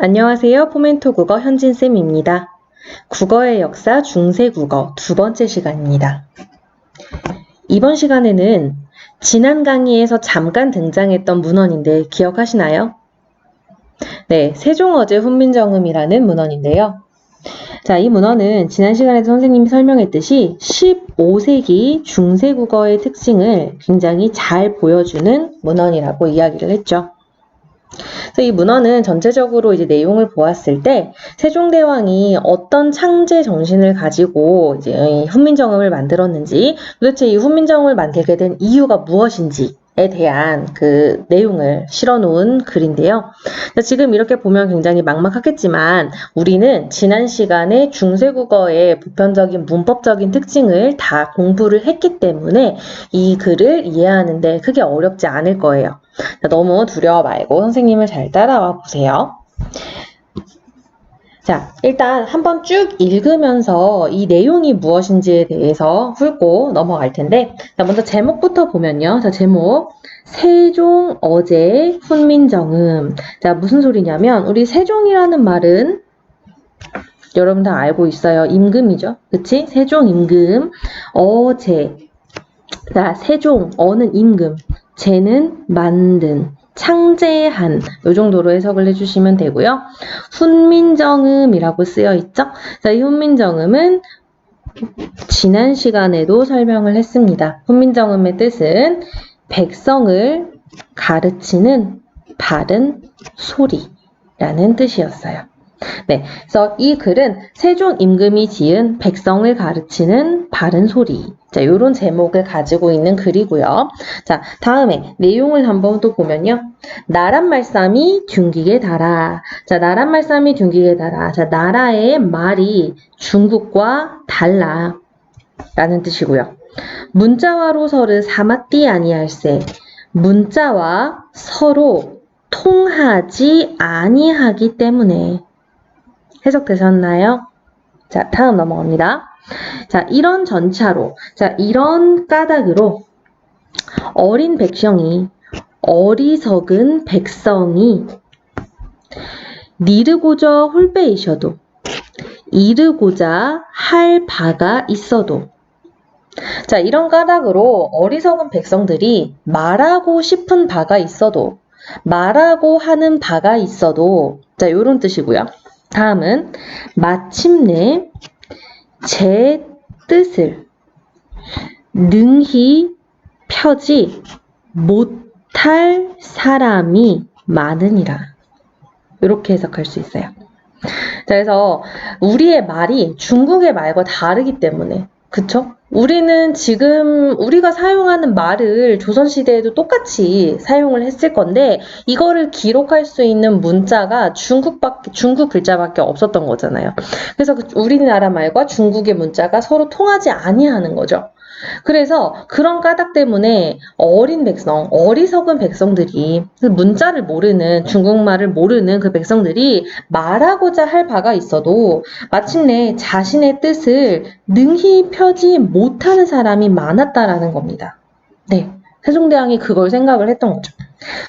안녕하세요. 포멘토 국어 현진쌤입니다. 국어의 역사 중세 국어 두 번째 시간입니다. 이번 시간에는 지난 강의에서 잠깐 등장했던 문헌인데 기억하시나요? 네, 세종어제 훈민정음이라는 문헌인데요. 자, 이 문헌은 지난 시간에 선생님이 설명했듯이 15세기 중세 국어의 특징을 굉장히 잘 보여주는 문헌이라고 이야기를 했죠. 이 문헌은 전체적으로 이제 내용을 보았을 때 세종대왕이 어떤 창제 정신을 가지고 이제 이 훈민정음을 만들었는지 도대체 이 훈민정음을 만들게 된 이유가 무엇인지 에 대한 그 내용을 실어놓은 글인데요. 지금 이렇게 보면 굉장히 막막하겠지만 우리는 지난 시간에 중세국어의 보편적인 문법적인 특징을 다 공부를 했기 때문에 이 글을 이해하는데 크게 어렵지 않을 거예요. 너무 두려워 말고 선생님을 잘 따라와 보세요. 자, 일단 한번 쭉 읽으면서 이 내용이 무엇인지에 대해서 훑고 넘어갈 텐데, 자, 먼저 제목부터 보면요. 자, 제목. 세종 어제 훈민정음. 자, 무슨 소리냐면, 우리 세종이라는 말은 여러분 다 알고 있어요. 임금이죠. 그치? 세종 임금. 어제. 자, 세종, 어는 임금. 제는 만든. 창제한 요 정도로 해석을 해주시면 되고요. 훈민정음이라고 쓰여 있죠. 자, 이 훈민정음은 지난 시간에도 설명을 했습니다. 훈민정음의 뜻은 백성을 가르치는 바른 소리라는 뜻이었어요. 네, 그래서 이 글은 세종 임금이 지은 백성을 가르치는 바른 소리. 자, 요런 제목을 가지고 있는 글이고요. 자, 다음에 내용을 한번 또 보면요. 나란 말씀이 둔기게 달아. 자, 나란 말씀이 둔기게 달아. 자, 나라의 말이 중국과 달라. 라는 뜻이고요. 문자와로 서를 사마띠 아니할세. 문자와 서로 통하지 아니하기 때문에 해석되셨나요? 자, 다음 넘어갑니다. 자, 이런 전차로, 자, 이런 까닭으로 어린 백성이, 어리석은 백성이 니르고저 홀배이셔도 이르고자 할 바가 있어도 자, 이런 까닭으로 어리석은 백성들이 말하고 싶은 바가 있어도 말하고 하는 바가 있어도 자, 요런 뜻이고요. 다음은 마침내 제 뜻을 능히 펴지 못할 사람이 많으니라. 이렇게 해석할 수 있어요. 자, 그래서 우리의 말이 중국의 말과 다르기 때문에 그쵸? 우리는 지금 우리가 사용하는 말을 조선시대에도 똑같이 사용을 했을 건데 이거를 기록할 수 있는 문자가 중국밖에 중국 글자밖에 없었던 거잖아요. 그래서 그 우리나라 말과 중국의 문자가 서로 통하지 아니하는 거죠. 그래서 그런 까닭 때문에 어린 백성, 어리석은 백성들이 그 문자를 모르는 중국말을 모르는 그 백성들이 말하고자 할 바가 있어도 마침내 자신의 뜻을 능히 펴지 못하는 사람이 많았다라는 겁니다. 네. 세종대왕이 그걸 생각을 했던 거죠.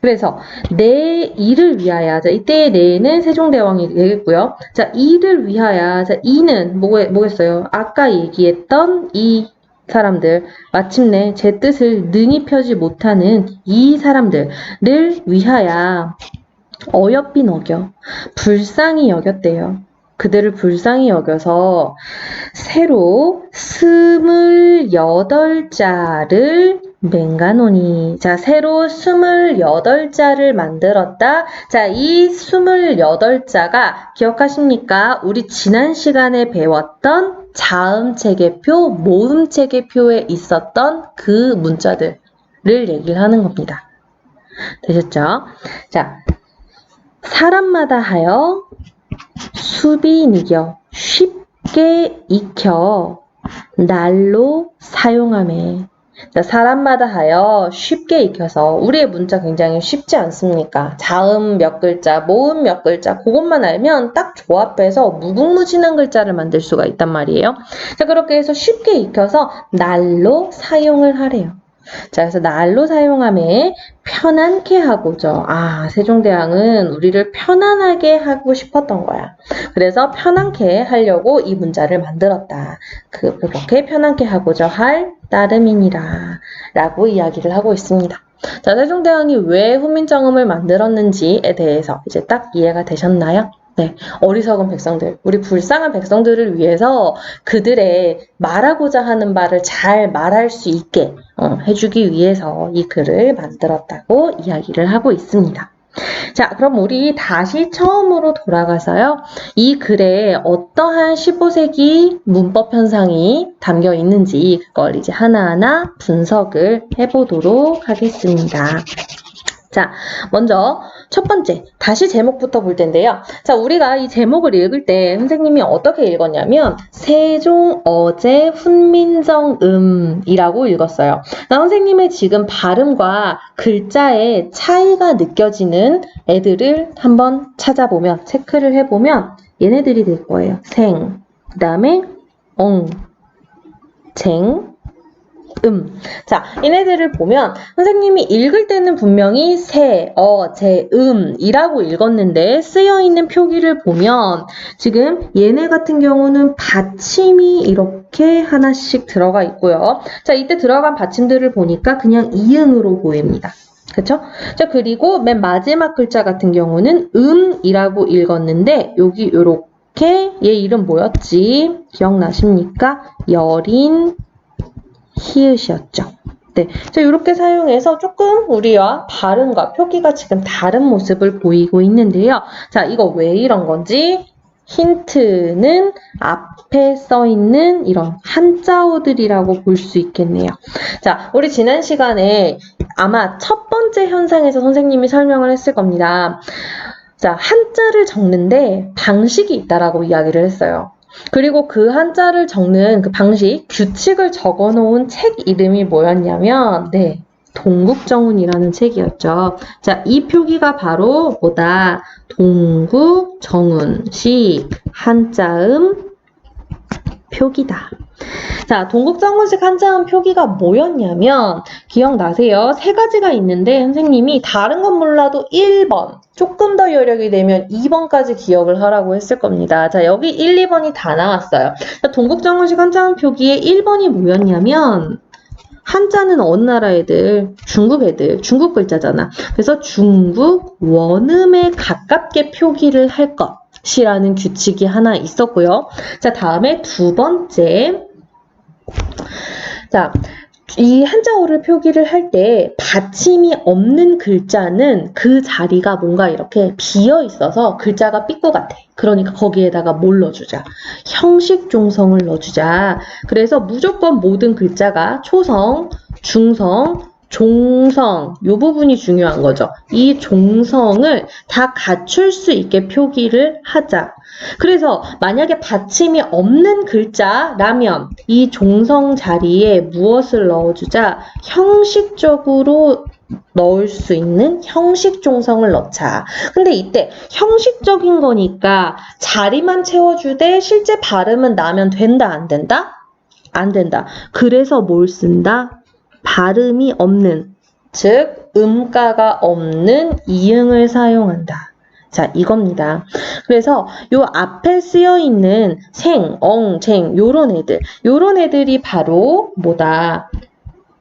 그래서 내 일을 위하여 자 이때의 내는 세종대왕이 되겠고요. 자 일을 위하여 자 이는 뭐, 뭐겠어요? 아까 얘기했던 이 사람들, 마침내 제 뜻을 능히 펴지 못하는 이 사람들을 위하여 어여삐 어겨 불쌍히 여겼대요. 그들을 불쌍히 여겨서 새로 스물여덟 자를 맹가노니. 자, 새로 스물여덟 자를 만들었다. 자, 이 스물여덟 자가 기억하십니까? 우리 지난 시간에 배웠던 자음 체계표, 모음 체계표에 있었던 그 문자들을 얘기를 하는 겁니다. 되셨죠? 자, 사람마다 하여 수비니겨 쉽게 익혀 날로 사용함에 자, 사람마다 하여 쉽게 익혀서 우리의 문자 굉장히 쉽지 않습니까? 자음 몇 글자, 모음 몇 글자 그것만 알면 딱 조합해서 무궁무진한 글자를 만들 수가 있단 말이에요. 자, 그렇게 해서 쉽게 익혀서 날로 사용을 하래요. 자, 그래서 날로 사용함에 편안케 하고죠. 아, 세종대왕은 우리를 편안하게 하고 싶었던 거야. 그래서 편안케 하려고 이 문자를 만들었다. 그, 그렇게 편안케 하고자 할 따름이니라. 라고 이야기를 하고 있습니다. 자, 세종대왕이 왜 훈민정음을 만들었는지에 대해서 이제 딱 이해가 되셨나요? 네, 어리석은 백성들, 우리 불쌍한 백성들을 위해서 그들의 말하고자 하는 바를 잘 말할 수 있게 어, 해주기 위해서 이 글을 만들었다고 이야기를 하고 있습니다. 자, 그럼 우리 다시 처음으로 돌아가서요. 이 글에 어떠한 15세기 문법 현상이 담겨 있는지 그걸 이제 하나하나 분석을 해보도록 하겠습니다. 자, 먼저 첫 번째, 다시 제목부터 볼 텐데요. 자, 우리가 이 제목을 읽을 때 선생님이 어떻게 읽었냐면 세종 어제 훈민정음이라고 읽었어요. 나 선생님의 지금 발음과 글자의 차이가 느껴지는 애들을 한번 찾아보면 체크를 해보면 얘네들이 될 거예요. 생, 그 다음에 엉, 쟁, 음. 자, 얘네들을 보면 선생님이 읽을 때는 분명히 세, 어, 제, 음이라고 읽었는데 쓰여 있는 표기를 보면 지금 얘네 같은 경우는 받침이 이렇게 하나씩 들어가 있고요. 자, 이때 들어간 받침들을 보니까 그냥 이응으로 보입니다. 그쵸? 자, 그리고 맨 마지막 글자 같은 경우는 음이라고 읽었는데 여기 요렇게 얘 이름 뭐였지? 기억나십니까? 여린 히읗이었죠. 네, 자 이렇게 사용해서 조금 우리와 발음과 표기가 지금 다른 모습을 보이고 있는데요. 자, 이거 왜 이런 건지 힌트는 앞에 써 있는 이런 한자어들이라고 볼 수 있겠네요. 자, 우리 지난 시간에 아마 첫 번째 현상에서 선생님이 설명을 했을 겁니다. 자, 한자를 적는데 방식이 있다라고 이야기를 했어요. 그리고 그 한자를 적는 그 방식, 규칙을 적어 놓은 책 이름이 뭐였냐면, 네, 동국정운이라는 책이었죠. 자, 이 표기가 바로 뭐다? 동국정운식 한자음 표기다. 자, 동국정운식 한자음 표기가 뭐였냐면 기억나세요? 세 가지가 있는데 선생님이 다른 건 몰라도 1번, 조금 더 여력이 되면 2번까지 기억을 하라고 했을 겁니다. 자, 여기 1, 2번이 다 나왔어요. 자, 동국정운식 한자음 표기의 1번이 뭐였냐면 한자는 어느 나라 애들? 중국 애들. 중국 글자잖아. 그래서 중국 원음에 가깝게 표기를 할 것 이라는 규칙이 하나 있었고요. 자, 다음에 두 번째. 자, 이 한자어를 표기를 할 때 받침이 없는 글자는 그 자리가 뭔가 이렇게 비어 있어서 글자가 삐꾸 같아. 그러니까 거기에다가 뭘 넣어주자? 형식 종성을 넣어주자. 그래서 무조건 모든 글자가 초성, 중성, 종성, 요 부분이 중요한 거죠. 이 종성을 다 갖출 수 있게 표기를 하자. 그래서 만약에 받침이 없는 글자라면 이 종성 자리에 무엇을 넣어주자 형식적으로 넣을 수 있는 형식 종성을 넣자. 근데 이때 형식적인 거니까 자리만 채워주되 실제 발음은 나면 된다, 안 된다? 안 된다. 그래서 뭘 쓴다? 발음이 없는, 즉, 음가가 없는 이응을 사용한다. 자, 이겁니다. 그래서 요 앞에 쓰여 있는 생, 엉, 쟁, 요런 애들, 요런 애들이 바로 뭐다?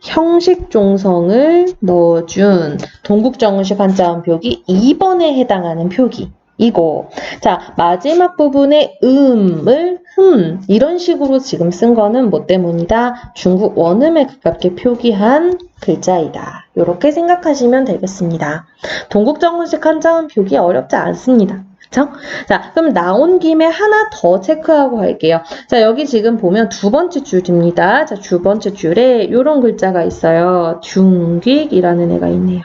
형식 종성을 넣어준 동국정운식 한자음 표기 2번에 해당하는 표기. 이거. 자, 마지막 부분에 음을 흠 이런 식으로 지금 쓴 거는 뭐 때문이다? 중국 원음에 가깝게 표기한 글자이다. 이렇게 생각하시면 되겠습니다. 동국정운식 한자음 표기 어렵지 않습니다. 그쵸? 자, 그럼 나온 김에 하나 더 체크하고 갈게요. 자, 여기 지금 보면 두 번째 줄입니다. 자, 두 번째 줄에 이런 글자가 있어요. 중귀이라는 애가 있네요.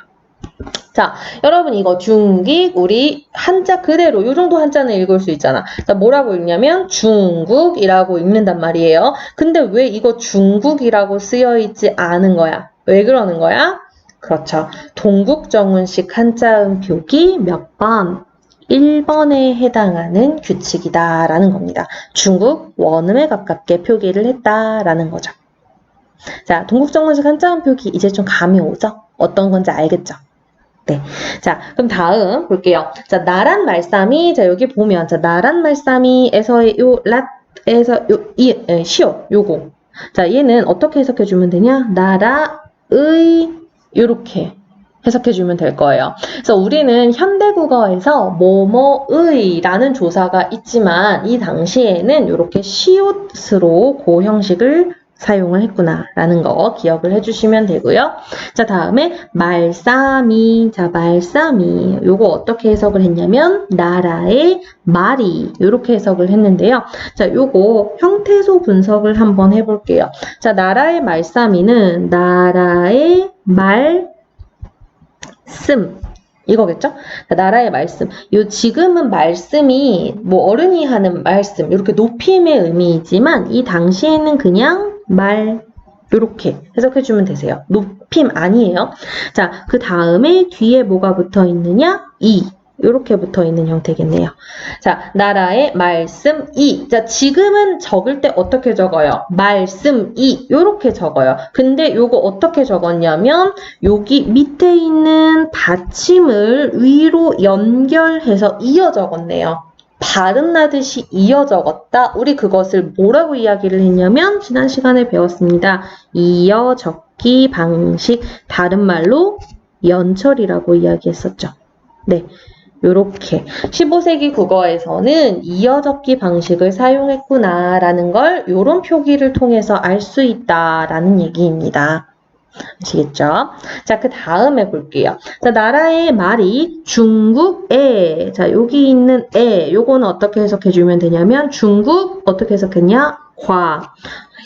자, 여러분 이거 중기 우리 한자 그대로 요 정도 한자는 읽을 수 있잖아. 자, 뭐라고 읽냐면 중국이라고 읽는단 말이에요. 근데 왜 이거 중국이라고 쓰여 있지 않은 거야? 왜 그러는 거야? 그렇죠. 동국정운식 한자음 표기 몇 번? 1번에 해당하는 규칙이다라는 겁니다. 중국 원음에 가깝게 표기를 했다라는 거죠. 자, 동국정문식 한자음 표기 이제 좀 감이 오죠? 어떤 건지 알겠죠? 네. 자, 그럼 다음 볼게요. 자, 나란 말싸미. 자, 여기 보면, 자, 나란 말싸미에서의 요, 랏에서 요, 이, 에, 시오, 요거. 자, 얘는 어떻게 해석해 주면 되냐? 나라의, 요렇게 해석해 주면 될 거예요. 그래서 우리는 현대 국어에서 뭐뭐의 라는 조사가 있지만 이 당시에는 이렇게 시옷으로 그 형식을 사용을 했구나라는 거 기억을 해주시면 되고요. 자 다음에 말싸미 자 말싸미 요거 어떻게 해석을 했냐면 나라의 말이 이렇게 해석을 했는데요. 자 요거 형태소 분석을 한번 해볼게요. 자 나라의 말싸미는 나라의 말씀 이거겠죠? 자, 나라의 말씀. 요 지금은 말씀이 뭐 어른이 하는 말씀 이렇게 높임의 의미이지만 이 당시에는 그냥 말 이렇게 해석해 주면 되세요. 높임 아니에요. 자, 그 다음에 뒤에 뭐가 붙어 있느냐? 이 이렇게 붙어 있는 형태겠네요. 자, 나라의 말씀 이. 자, 지금은 적을 때 어떻게 적어요? 말씀 이. 이렇게 적어요. 근데 요거 어떻게 적었냐면 여기 밑에 있는 받침을 위로 연결해서 이어 적었네요. 발음 나듯이 이어 적었다. 우리 그것을 뭐라고 이야기를 했냐면 지난 시간에 배웠습니다. 이어 적기 방식 다른 말로 연철이라고 이야기했었죠. 네. 요렇게 15세기 국어에서는 이어적기 방식을 사용했구나라는 걸 요런 표기를 통해서 알 수 있다라는 얘기입니다. 아시겠죠? 자, 그 다음에 볼게요. 자, 나라의 말이 중국에, 자, 여기 있는 에, 요거는 어떻게 해석해 주면 되냐면, 중국, 어떻게 해석했냐? 과.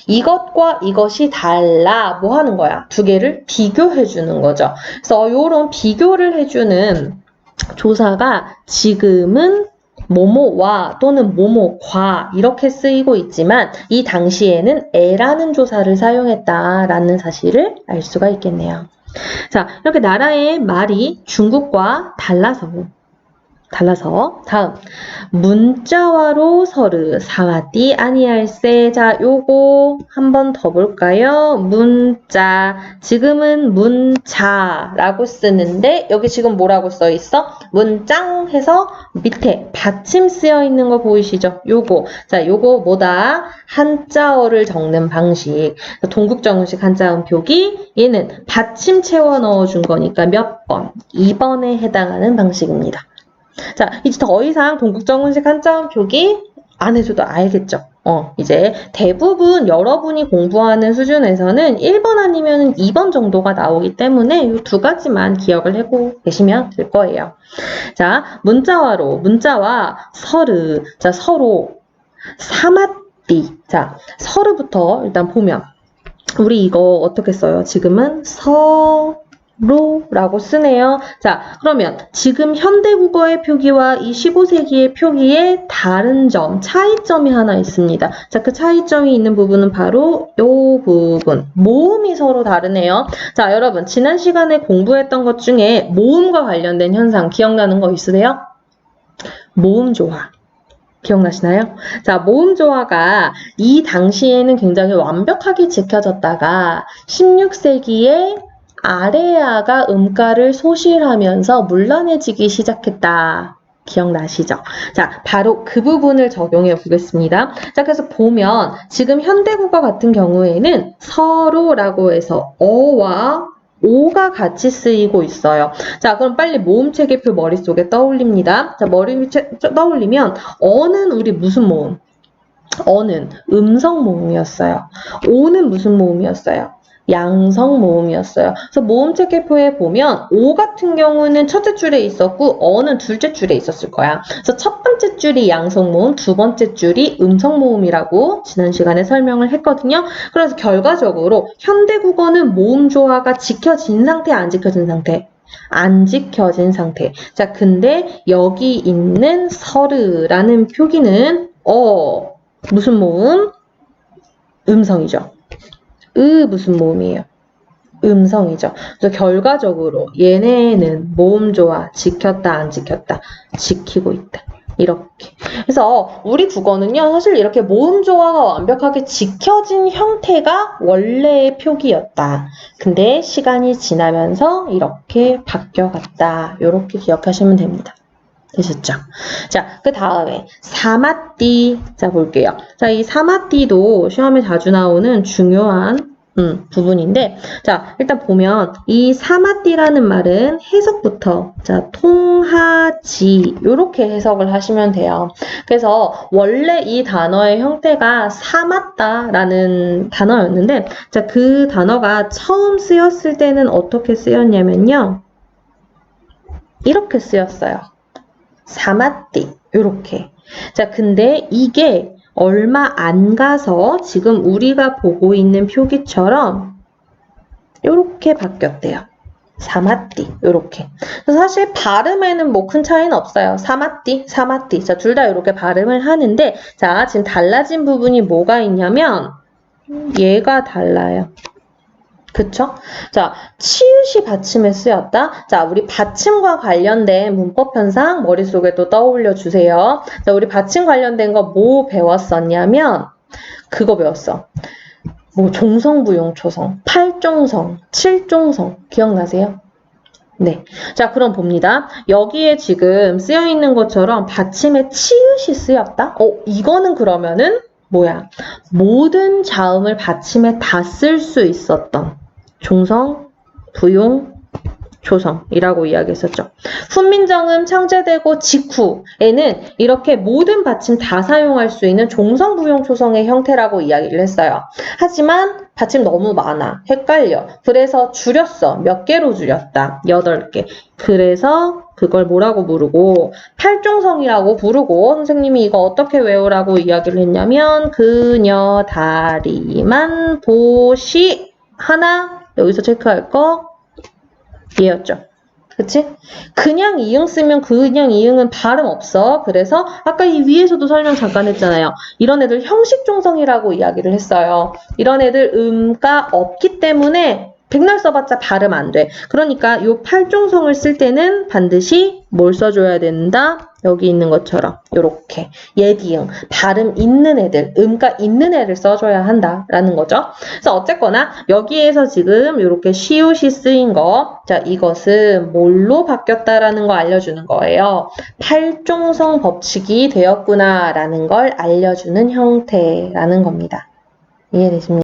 이것과 이것이 달라. 뭐 하는 거야? 두 개를 비교해 주는 거죠. 그래서 요런 비교를 해 주는 조사가 지금은 뭐뭐와 또는 뭐뭐과 이렇게 쓰이고 있지만 이 당시에는 에라는 조사를 사용했다라는 사실을 알 수가 있겠네요. 자, 이렇게 나라의 말이 중국과 달라서 달라서. 다음. 문자와로 서르 사와띠 아니할세 자 요거 한번 더 볼까요? 문자. 지금은 문자라고 쓰는데 여기 지금 뭐라고 써 있어? 문짱 해서 밑에 받침 쓰여 있는 거 보이시죠? 요거. 자 요거 뭐다? 한자어를 적는 방식. 동국정식 한자음 표기. 얘는 받침 채워 넣어 준 거니까 몇 번? 2번에 해당하는 방식입니다 자, 이제 더 이상 동국정문식 한자음 표기 안 해줘도 알겠죠? 어, 이제 대부분 여러분이 공부하는 수준에서는 1번 아니면 2번 정도가 나오기 때문에 이 두 가지만 기억을 하고 계시면 될 거예요. 자, 문자와로, 문자와 서르, 자, 서로, 사마띠. 자, 서르부터 일단 보면, 우리 이거 어떻게 써요? 지금은 서, 로 라고 쓰네요. 자, 그러면 지금 현대 국어의 표기와 이 15세기의 표기의 다른 점, 차이점이 하나 있습니다. 자, 그 차이점이 있는 부분은 바로 요 부분. 모음이 서로 다르네요. 자, 여러분, 지난 시간에 공부했던 것 중에 모음과 관련된 현상 기억나는 거 있으세요? 모음 조화. 기억나시나요? 자, 모음 조화가 이 당시에는 굉장히 완벽하게 지켜졌다가 16세기에 아레아가 음가를 소실하면서 문란해지기 시작했다. 기억나시죠? 자, 바로 그 부분을 적용해 보겠습니다. 자, 그래서 보면 지금 현대국어 같은 경우에는 서로라고 해서 어와 오가 같이 쓰이고 있어요. 자, 그럼 빨리 모음 체계표 머릿속에 떠올립니다. 자, 머리 떠올리면 어는 우리 무슨 모음? 어는 음성 모음이었어요. 오는 무슨 모음이었어요? 양성 모음이었어요. 그래서 모음 체계표에 보면 오 같은 경우는 첫째 줄에 있었고 어는 둘째 줄에 있었을 거야. 그래서 첫 번째 줄이 양성 모음, 두 번째 줄이 음성 모음이라고 지난 시간에 설명을 했거든요. 그래서 결과적으로 현대 국어는 모음 조화가 지켜진 상태, 안 지켜진 상태? 안 지켜진 상태. 자, 근데 여기 있는 서르라는 표기는 어 무슨 모음? 음성이죠. 으 무슨 모음이에요? 음성이죠. 그래서 결과적으로 얘네는 모음 조화 지켰다 안 지켰다 지키고 있다. 이렇게. 그래서 우리 국어는요, 사실 이렇게 모음 조화가 완벽하게 지켜진 형태가 원래의 표기였다. 근데 시간이 지나면서 이렇게 바뀌어갔다. 이렇게 기억하시면 됩니다. 되셨죠? 자, 그 다음에 사마띠. 자, 볼게요. 자, 이 사마띠도 시험에 자주 나오는 중요한 음, 부분인데, 자, 일단 보면 이 사마띠라는 말은 해석부터, 자, 통하지, 요렇게 해석을 하시면 돼요. 그래서 원래 이 단어의 형태가 사맞다라는 단어였는데, 자, 그 단어가 처음 쓰였을 때는 어떻게 쓰였냐면요. 이렇게 쓰였어요. 사마띠, 요렇게. 자, 근데 이게 얼마 안 가서 지금 우리가 보고 있는 표기처럼 요렇게 바뀌었대요. 사마띠, 요렇게. 사실 발음에는 뭐 큰 차이는 없어요. 사마띠, 사마띠. 자, 둘 다 이렇게 발음을 하는데, 자, 지금 달라진 부분이 뭐가 있냐면, 얘가 달라요. 그쵸? 자, 치읓이 받침에 쓰였다. 자, 우리 받침과 관련된 문법 현상 머릿속에 또 떠올려 주세요. 자, 우리 받침 관련된 거 뭐 배웠었냐면, 그거 배웠어. 뭐, 종성부용 초성, 팔종성, 칠종성, 기억나세요? 네. 자, 그럼 봅니다. 여기에 지금 쓰여 있는 것처럼 받침에 치읓이 쓰였다? 어, 이거는 그러면은 뭐야? 모든 자음을 받침에 다 쓸 수 있었던 종성, 부용, 조성이라고 이야기했었죠. 훈민정음 창제되고 직후에는 이렇게 모든 받침 다 사용할 수 있는 종성, 부용, 조성의 형태라고 이야기를 했어요. 하지만 받침 너무 많아. 헷갈려. 그래서 줄였어. 몇 개로 줄였다. 8개. 그래서 그걸 뭐라고 부르고 팔종성이라고 부르고 선생님이 이거 어떻게 외우라고 이야기를 했냐면 그녀 다리만 보시 하나 여기서 체크할 거 얘였죠. 그치? 그냥 이응 쓰면 그냥 이응은 발음 없어. 그래서 아까 이 위에서도 설명 잠깐 했잖아요. 이런 애들 형식 종성이라고 이야기를 했어요. 이런 애들 음가 없기 때문에 백날 써봤자 발음 안 돼. 그러니까 요 팔종성을 쓸 때는 반드시 뭘 써줘야 된다? 여기 있는 것처럼 요렇게 예디응 발음 있는 애들 음가 있는 애를 써줘야 한다라는 거죠. 그래서 어쨌거나 여기에서 지금 요렇게 시옷이 쓰인 거, 자 이것은 뭘로 바뀌었다라는 거 알려주는 거예요. 팔종성 법칙이 되었구나라는 걸 알려주는 형태라는 겁니다. 이해되십니까?